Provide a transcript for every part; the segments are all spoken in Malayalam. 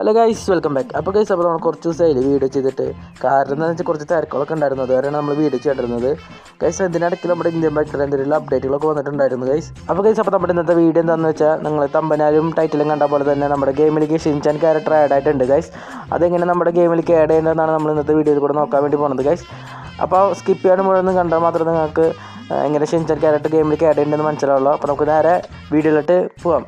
ഹലോ ഗൈസ് വെൽക്കം ബാക്ക് അപ്പോൾ ഗൈസ് അപ്പോൾ നമ്മൾ കുറച്ച് ദിവസമായില്ലേ വീഡിയോ ചെയ്തിട്ട്? കാരണം എന്താണെന്ന് വെച്ചാൽ കുറച്ച് തിരക്കുകളൊക്കെ ഉണ്ടായിരുന്നു അതുവരെയാണ് നമ്മൾ വീഡിയോ ചെയ്തിരുന്നത് ഗൈസ് ഇതിനിടയ്ക്ക് നമ്മുടെ ഇന്ത്യൻ ബാക്കിൽ എന്തെങ്കിലും അപ്ഡേറ്റുകളൊക്കെ വന്നിട്ടുണ്ടായിരുന്നു ഗൈസ് അപ്പോൾ ഗൈസ് അപ്പോൾ നമ്മുടെ ഇന്നത്തെ വീഡിയോ എന്താണെന്ന് വെച്ചാൽ നിങ്ങൾ തമ്പനാലും ടൈറ്റിലും കണ്ട പോലെ തന്നെ നമ്മുടെ ഗെയിമിലേക്ക് ഷിൻചാൻ ക്യാരക്ടർ ആഡ് ആയിട്ടുണ്ട് ഗൈസ് അതെങ്ങനെ നമ്മുടെ ഗെയിമിലേക്ക് ആഡ് ചെയ്യേണ്ടതെന്നാണ് നമ്മൾ ഇന്നത്തെ വീഡിയോയിൽ കൂടെ നോക്കാൻ വേണ്ടി പോകുന്നത് ഗൈസ് അപ്പോൾ സ്കിപ്പ് ചെയ്യാൻ മുഴുവൻ കണ്ടാൽ മാത്രമേ നിങ്ങൾക്ക് എങ്ങനെ ഷിൻചാൻ ക്യാരക്ടർ ഗെയിമിലേക്ക് ആഡ് ചെയ്യേണ്ടതെന്ന് മനസ്സിലാവുള്ളൂ. അപ്പോൾ നമുക്ക് നേരെ വീഡിയോയിലോട്ട് പോവാം.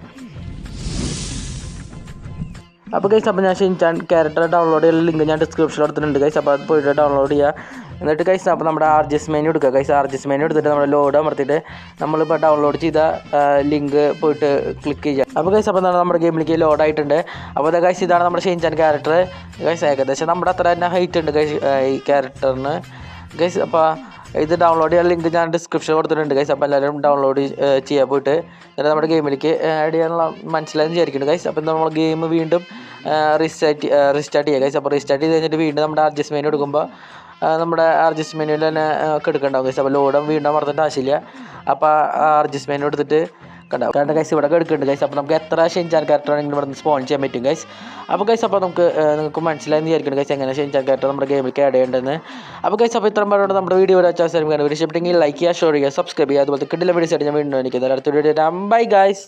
അപ്പോൾ ഗൈസ് അപ്പോൾ ഞാൻ ഷിൻചാൻ ക്യാരക്ടർ ഡൗൺലോഡ് ചെയ്യാൻ ലിങ്ക് ഞാൻ ഡിസ്ക്രിപ്ഷനിൽ കൊടുത്തിട്ടുണ്ട്. ഗൈസ് അപ്പോൾ അത് പോയിട്ട് ഡൗൺലോഡ് ചെയ്യുക എന്നിട്ട് ഗൈസ് അപ്പോൾ നമ്മുടെ ആർ ജി എസ് മെനു എടുക്കുക. Guys R G S menu എടുത്തിട്ട് നമ്മൾ ലോഡ് അമർത്തിയിട്ട് നമ്മളിപ്പോൾ ഡൗൺലോഡ് ചെയ്ത ലിങ്ക് പോയിട്ട് ക്ലിക്ക് ചെയ്യുക. അപ്പോൾ ഗൈസ് അപ്പോൾ നമ്മുടെ ഗെയിമിലേക്ക് ലോഡ് ആയിട്ടുണ്ട്. അപ്പോൾ അതെ ഗൈസ് ഇതാണ് നമ്മുടെ ഷിൻചാൻ ക്യാരക്ടർ ഗൈസ് ഏകദേശം നമ്മുടെ അത്ര തന്നെ ഹൈറ്റ് ഉണ്ട് ഗൈസ് ഈ ക്യാരക്ടറിന് ഗൈസ് അപ്പോൾ ഇത് ഡൗൺലോഡ് ചെയ്യാൻ ലിങ്ക് ഞാൻ ഡിസ്ക്രിപ്ഷൻ കൊടുത്തിട്ടുണ്ട്. ഗൈസ് അപ്പോൾ എല്ലാവരും ഡൗൺലോഡ് ചെയ്യാൻ പോയിട്ട്. നമ്മുടെ ഗെയിമിലേക്ക് ആഡ് ചെയ്യാനുള്ള മനസ്സിലായെന്ന് വിചാരിക്കുന്നുണ്ട് ഗൈസ് അപ്പോൾ നമ്മൾ ഗെയിം വീണ്ടും റീസ്റ്റാർട്ട് റീസ്റ്റാർട്ട് ചെയ്യുക ഗൈസ് അപ്പോൾ റീസ്റ്റാർട്ട് ചെയ്ത് കഴിഞ്ഞിട്ട് വീണ്ടും നമ്മുടെ അഡ്ജസ്റ്റ് മെനു എടുക്കുമ്പോൾ നമ്മുടെ അഡ്ജസ്റ്റ് മെനുവിൽ തന്നെ ഒക്കെ എടുക്കണ്ടാവും ഗൈസ് അപ്പോൾ ലോഡും വീണ്ടും അമർത്തേണ്ട ആവശ്യമില്ല. അപ്പോൾ അഡ്ജസ്റ്റ് മെനു എടുത്തിട്ട് കണ്ടാവും കാരണം ഗൈസ് ഇവിടെ എടുക്കുന്നുണ്ട് ഗൈസ് അപ്പോൾ നമുക്ക് എത്ര ഷെൻചാൻ ക്യാരക്ടർ ആണെങ്കിലും ഇവിടെ നിന്ന് സ്പോൺ ചെയ്യാൻ പറ്റും ഗൈസ് അപ്പോൾ ഗൈസ് അപ്പോൾ നമുക്ക് ആ, നിങ്ങൾക്ക് മനസ്സിലായെന്ന് വിചാരിക്കണം ഗൈസ് എങ്ങനെ ഷെൻചാൻ ക്യാരക്ടർ നമ്മുടെ ഗെയിമിലേക്ക് ആഡ് ചെയ്യേണ്ടതെന്ന്. അപ്പോൾ ഗൈസ് അപ്പോൾ ഇത്രയും പറഞ്ഞുകൊണ്ട് നമ്മുടെ വീഡിയോ അവസരം വീഡിയോ ഇഷ്ടപ്പെട്ടെങ്കിൽ ലൈക്ക് ചെയ്യുക ഷെയർ ചെയ്യുക സബ്സ്ക്രൈബ് ചെയ്യുക. അതുപോലെ കിട്ടില്ല വീഡിയോസ് ഞാൻ വീണ്ടും എനിക്ക് അടുത്ത വീഡിയോ ബൈ ഗൈസ്